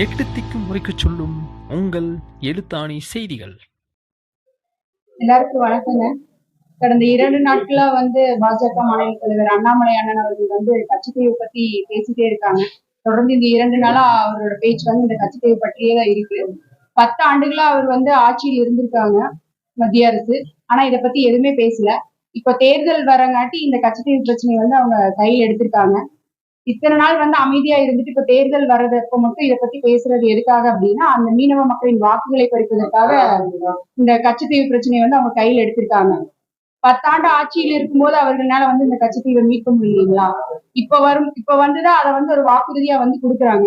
எட்டு திக்கும் முறைக்கு சொல்லும் உங்கள் எழுத்தாணி செய்திகள். எல்லாருக்கும் வணக்கங்க. கடந்த இரண்டு நாட்களா வந்து பாஜக மாநில தலைவர் அண்ணாமலை அண்ணன் அவர்கள் வந்து கட்சித்தீவு பத்தி பேசிட்டே இருக்காங்க. தொடர்ந்து இந்த இரண்டு நாளா அவரோட பேச்சு வந்து இந்த கட்சித்தீவு பற்றியே தான் இருக்கு. பத்து ஆண்டுகளா அவர் வந்து ஆட்சியில் இருந்திருக்காங்க மத்திய அரசு. ஆனா இதை பத்தி எதுவுமே பேசல. இப்ப தேர்தல் வரங்காட்டி இந்த கட்சித்தீவு பிரச்சனையை வந்து அவங்க கையில் எடுத்திருக்காங்க. இத்தனை நாள் வந்து அமைதியா இருந்துட்டு இப்ப தேர்தல் வர்றதப்ப மட்டும் இதை பத்தி பேசுறது எதுக்காக அப்படின்னா அந்த மீனவ மக்களின் வாக்குகளை பறிப்பதற்காக இந்த கச்சத்தீவு பிரச்சனையை வந்து அவங்க கையில் எடுத்திருக்காங்க. பத்தாண்டு ஆட்சியில் இருக்கும்போது அவர்களால வந்து இந்த கச்சத்தீவை மீட்க முடியலீங்களா? இப்ப வரும் இப்ப வந்துதான் அதை வந்து ஒரு வாக்குறுதியா வந்து கொடுக்குறாங்க.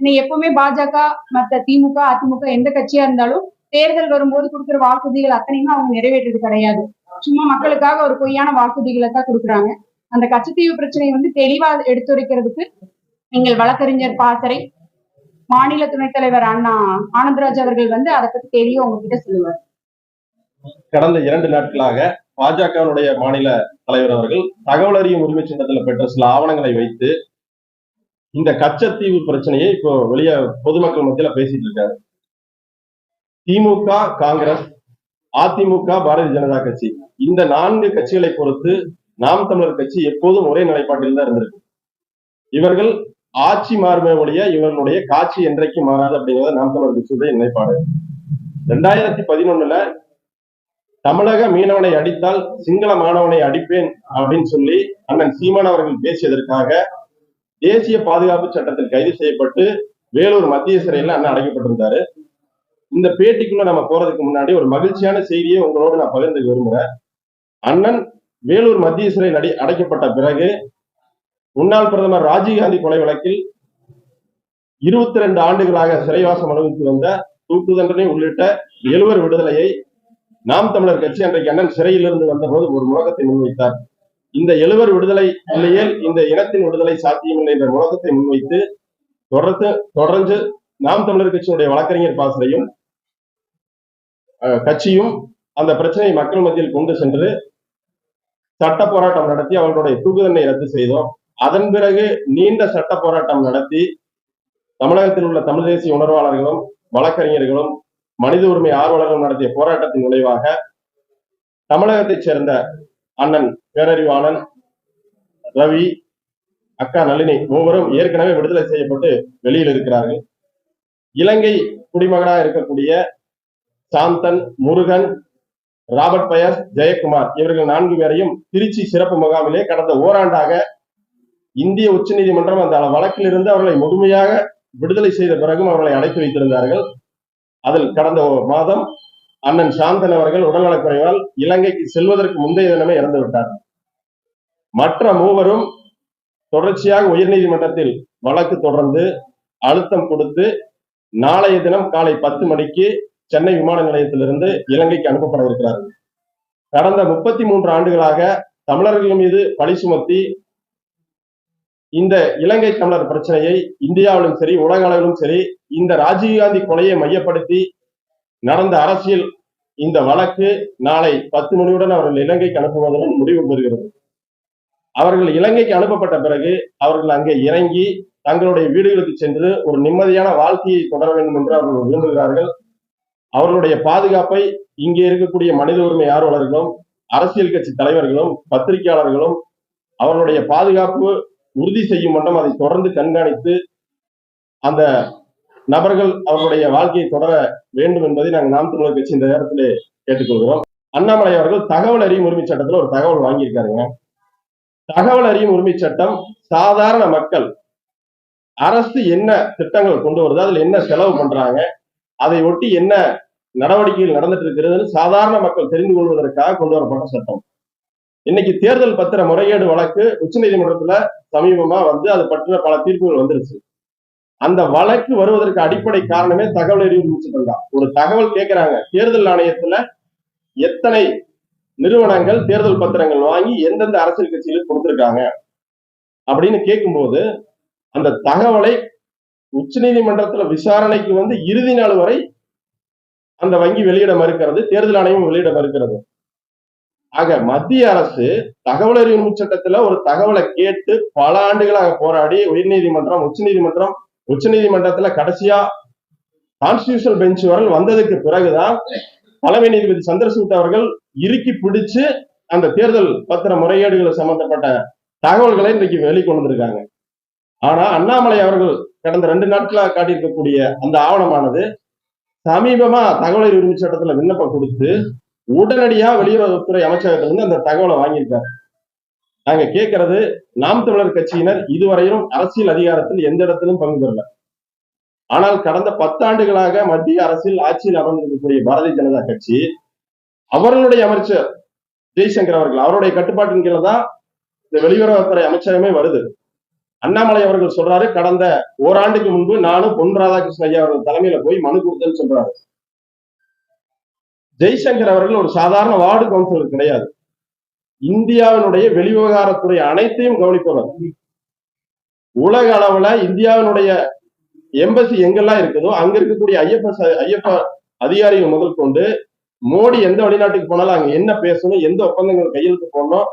இன்னும் எப்பவுமே பாஜக மத்த திமுக அதிமுக எந்த கட்சியா இருந்தாலும் தேர்தல் வரும்போது கொடுக்குற வாக்குறுதிகள் அத்தனையுமே அவங்க நிறைவேற்றது கிடையாது. சும்மா மக்களுக்காக ஒரு பொய்யான வாக்குறுதிகளை தான் கொடுக்குறாங்க. அந்த கச்சத்தீவு பிரச்சனையை வந்து தெளிவா எடுத்துரைக்கிறதுக்கு நீங்கள் வழக்கறிஞர் பாசறை மாநில துணைத் தலைவர் அண்ணா ஆனந்தராஜ் அவர்கள் வந்து அதை பத்தி தெளிவா உங்ககிட்ட சொல்லுவார். கடந்த இரண்டு நாட்களாக பாஜகவினுடைய மாநில தலைவர் அவர்கள் தகவல் அறியும் உரிமை சின்னத்துல பெற்ற சில ஆவணங்களை வைத்து இந்த கச்சத்தீவு பிரச்சனையை இப்போ வெளிய பொதுமக்கள் மத்தியில பேசிட்டு இருக்காரு. திமுக காங்கிரஸ் அதிமுக பாரதிய ஜனதா கட்சி. இந்த நான்கு கட்சிகளை பொறுத்து நாம் தமிழர் கட்சி எப்போதும் ஒரே நிலைப்பாட்டில் தான் இருந்திருக்கு. இவர்கள் ஆட்சி மாறுமே ஒழிய இவர்களுடைய காட்சி என்றைக்கு மாறாது அப்படிங்கிறத நாம் தமிழர் கட்சியுடைய நிலைப்பாடு. ரெண்டாயிரத்தி பதினொன்னுல தமிழக மீனவனை அடித்தால் சிங்கள மாணவனை அடிப்பேன் அப்படின்னு சொல்லி அண்ணன் சீமான் அவர்கள் பேசியதற்காக தேசிய பாதுகாப்பு சட்டத்தில் கைது செய்யப்பட்டு வேலூர் மத்திய சிறையில் அண்ணன் அடைக்கப்பட்டிருந்தாரு. இந்த பேட்டிக்குள்ள நம்ம போறதுக்கு முன்னாடி ஒரு மகிழ்ச்சியான செய்தியை உங்களோடு நான் பகிர்ந்து விரும்புறேன். அண்ணன் வேலூர் மத்திய சிறையில் அடி அடைக்கப்பட்ட பிறகு முன்னாள் பிரதமர் ராஜீவ்காந்தி கொலை வழக்கில் இருபத்தி ரெண்டு ஆண்டுகளாக சிறைவாசம் அனுபவித்து வந்த தூக்கு தண்டனை உள்ளிட்ட எழுவர் விடுதலையை நாம் தமிழர் கட்சி அன்றைக்கு அண்ணன் சிறையிலிருந்து வந்தபோது ஒரு முழக்கத்தை முன்வைத்தார். இந்த எழுவர் விடுதலை இல்லையே இந்த இனத்தின் விடுதலை சாத்தியமில்லை என்ற முழக்கத்தை முன்வைத்து தொடர்ந்து தொடர்ந்து நாம் தமிழர் கட்சியினுடைய வழக்கறிஞர் பாசறையும் அஹ், கட்சியும் அந்த பிரச்சனையை மக்கள் மத்தியில் கொண்டு சென்று சட்ட போராட்டம் நடத்தி அவர்களுடைய தூக்கு தண்டனை ரத்து செய்தோம். அதன் பிறகு நீண்ட சட்ட போராட்டம் நடத்தி தமிழகத்தில் உள்ள தமிழ் தேசிய உணர்வாளர்களும் வழக்கறிஞர்களும் மனித உரிமை ஆர்வலர்களும் நடத்திய போராட்டத்தின் விளைவாக தமிழகத்தைச் சேர்ந்த அண்ணன் பேரறிவாளன் ரவி அக்கா நளினி மூவரும் ஏற்கனவே விடுதலை செய்யப்பட்டு வெளியில் இருக்கிறார்கள். இலங்கை குடிமகனாக இருக்கக்கூடிய சாந்தன் முருகன் ராபர்ட் பயஸ் ஜெயக்குமார் இவர்கள் நான்கு பேரையும் திருச்சி சிறப்பு முகாமிலே கடந்த ஓராண்டாக இந்திய உச்சநீதிமன்றம் அந்த வழக்கில் இருந்து அவர்களை முழுமையாக விடுதலை செய்த பிறகும் அவர்களை அடைத்து வைத்திருந்தார்கள். அதில் கடந்த மாதம் அண்ணன் சாந்தன் அவர்கள் உடல்நலக்குறைவால் இலங்கைக்கு செல்வதற்கு முந்தைய தினமே இறந்து விட்டார். மற்ற மூவரும் தொடர்ச்சியாக உயர்நீதிமன்றத்தில் வழக்கு தொடர்ந்து அழுத்தம் கொடுத்து நாளைய தினம் காலை பத்து மணிக்கு சென்னை விமான நிலையத்திலிருந்து இலங்கைக்கு அனுப்பப்பட இருக்கிறார்கள் கடந்த முப்பத்தி மூன்று ஆண்டுகளாக தமிழர்கள் மீது பழி சுமத்தி இந்த இலங்கை தமிழர் பிரச்சனையை இந்தியாவிலும் சரி உலக அளவிலும் சரி இந்த ராஜீவ்காந்தி கொலையை மையப்படுத்தி நடந்த அரசியல் இந்த வழக்கு நாளை பத்து மணியுடன் அவர்கள் இலங்கைக்கு அனுப்புவதுடன் முடிவு பெறுகிறது. அவர்கள் இலங்கைக்கு அனுப்பப்பட்ட பிறகு அவர்கள் அங்கே இறங்கி தங்களுடைய வீடுகளுக்கு சென்று ஒரு நிம்மதியான வாழ்க்கையை தொடர வேண்டும் என்று அவர்கள் விரும்புகிறார்கள். அவர்களுடைய பாதுகாப்பை இங்கே இருக்கக்கூடிய மனித உரிமை ஆர்வலர்களும் அரசியல் கட்சி தலைவர்களும் பத்திரிகையாளர்களும் அவர்களுடைய பாதுகாப்பு உறுதி செய்யும் வண்ணம் அதை தொடர்ந்து கண்காணித்து அந்த நபர்கள் அவர்களுடைய வாழ்க்கையை தொடர வேண்டும் என்பதை நாங்கள் நாம் தமிழர் கட்சி இந்த நேரத்தில் கேட்டுக்கொள்கிறோம். அண்ணாமலை அவர்கள் தகவல் அறியும் உரிமை சட்டத்தில் ஒரு தகவல் வாங்கியிருக்காருங்க. தகவல் அறியும் உரிமை சட்டம் சாதாரண மக்கள் அரசு என்ன திட்டங்கள் கொண்டு வருது அதில் என்ன செலவு பண்றாங்க அதை ஒட்டி என்ன நடவடிக்கைகள் நடந்துட்டு இருக்கிறது சாதாரண மக்கள் தெரிந்து கொள்வதற்காக கொண்டு வரப்பட்ட சட்டம். இன்னைக்கு தேர்தல் பத்திர முறைகேடு வழக்கு உச்சநீதிமன்றத்துல சமீபமா வந்து அது பற்றின பல தீர்ப்புகள் வந்துருச்சு. அந்த வழக்கு வருவதற்கு அடிப்படை காரணமே தகவல் அறிவு சட்டம் தான். ஒரு தகவல் கேட்கிறாங்க தேர்தல் ஆணையத்துல எத்தனை நிறுவனங்கள் தேர்தல் பத்திரங்கள் வாங்கி எந்தெந்த அரசியல் கட்சிகளுக்கு கொடுத்திருக்காங்க அப்படின்னு கேட்கும்போது அந்த தகவலை உச்ச நீதிமன்றத்துல விசாரணைக்கு வந்து இறுதி நாள் வரை அந்த வங்கி வெளியிட மறுக்கிறது தேர்தல் ஆணையம் வெளியிட மறுக்கிறது. ஆக மத்திய அரசு தகவல் அறிவு சட்டத்துல ஒரு தகவலை கேட்டு பல ஆண்டுகளாக போராடி உயர்நீதிமன்றம் உச்சநீதிமன்றம் உச்சநீதிமன்றத்துல கடைசியா கான்ஸ்டியூஷன் பெஞ்ச் வரை வந்ததுக்கு பிறகுதான் தலைமை நீதிபதி சந்திரசூட் அவர்கள் இறுக்கி பிடிச்சு அந்த தேர்தல் பத்திர முறைகேடுகள் சம்பந்தப்பட்ட தகவல்களை இன்றைக்கு வெளிக்கொண்டு வந்திருக்காங்க. ஆனா அண்ணாமலை அவர்கள் கடந்த ரெண்டு நாட்களா காட்டியிருக்கக்கூடிய அந்த ஆவணமானது சமீபமா தகவல் உரிமை சட்டத்துல விண்ணப்பம் கொடுத்து உடனடியா வெளியுறவுத்துறை அமைச்சகத்திலிருந்து அந்த தகவலை வாங்கியிருக்காரு. நாங்க கேட்கறது நாம் தமிழர் கட்சியினர் இதுவரையிலும் அரசியல் அதிகாரத்தில் எந்த இடத்திலும் பங்கு பெறல. ஆனால் கடந்த பத்தாண்டுகளாக மத்திய அரசில் ஆட்சியில் அமர்ந்திருக்கக்கூடிய பாரதிய ஜனதா கட்சி அவர்களுடைய அமைச்சர் ஜெய்சங்கர் அவர்கள் அவருடைய கட்டுப்பாட்டின் கீழே தான் இந்த வெளியுறவுத்துறை அமைச்சகமே வருது. அண்ணாமலை அவர்கள் சொல்றாரு கடந்த ஓராண்டுக்கு முன்பு நானும் பொன் ராதாகிருஷ்ணன் ஐயா அவர்கள் தலைமையில போய் மனு கொடுத்தேன்னு சொல்றாரு. ஜெய்சங்கர் அவர்கள் ஒரு சாதாரண வார்டு கவுன்சிலர் கிடையாது. இந்தியாவினுடைய வெளிவிவகாரத்துறை அனைத்தையும் கவனிப்பவர். உலக அளவுல இந்தியாவினுடைய எம்பசி எங்கெல்லாம் இருக்குதோ அங்க இருக்கக்கூடிய ஐஎஃப் ஐஎஃப் அதிகாரிகள் முதல் கொண்டு மோடி எந்த வெளிநாட்டுக்கு போனாலும் அங்க என்ன பேசணும் எந்த ஒப்பந்தங்கள் கையெழுத்து போடணும்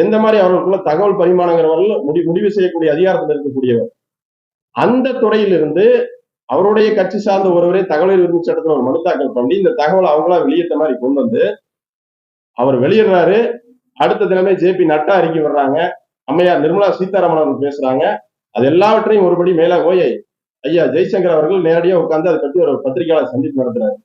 எந்த மாதிரி அவர்களுக்குள்ள தகவல் பரிமாணங்கிறவர்கள் முடி முடிவு செய்யக்கூடிய அதிகாரத்தில் இருக்கக்கூடியவர். அந்த துறையிலிருந்து அவருடைய கட்சி சார்ந்த ஒருவரே தகவல் விரும்பி சட்டத்தில் ஒரு மனு தாக்கல் பண்ணி இந்த தகவலை அவங்களா வெளியேற்ற மாதிரி கொண்டு வந்து அவர் வெளியிடுறாரு. அடுத்த தினமே ஜே பி நட்டா அறிக்கை வர்றாங்க. அம்மையார் நிர்மலா சீதாராமன் அவர்கள் பேசுறாங்க. அது எல்லாவற்றையும் ஒருபடி மேல போய் ஐயா ஜெய்சங்கர் அவர்கள் நேரடியா உட்கார்ந்து அதை பற்றி ஒரு பத்திரிகையாளர் சந்திப்பு நடத்துறாரு.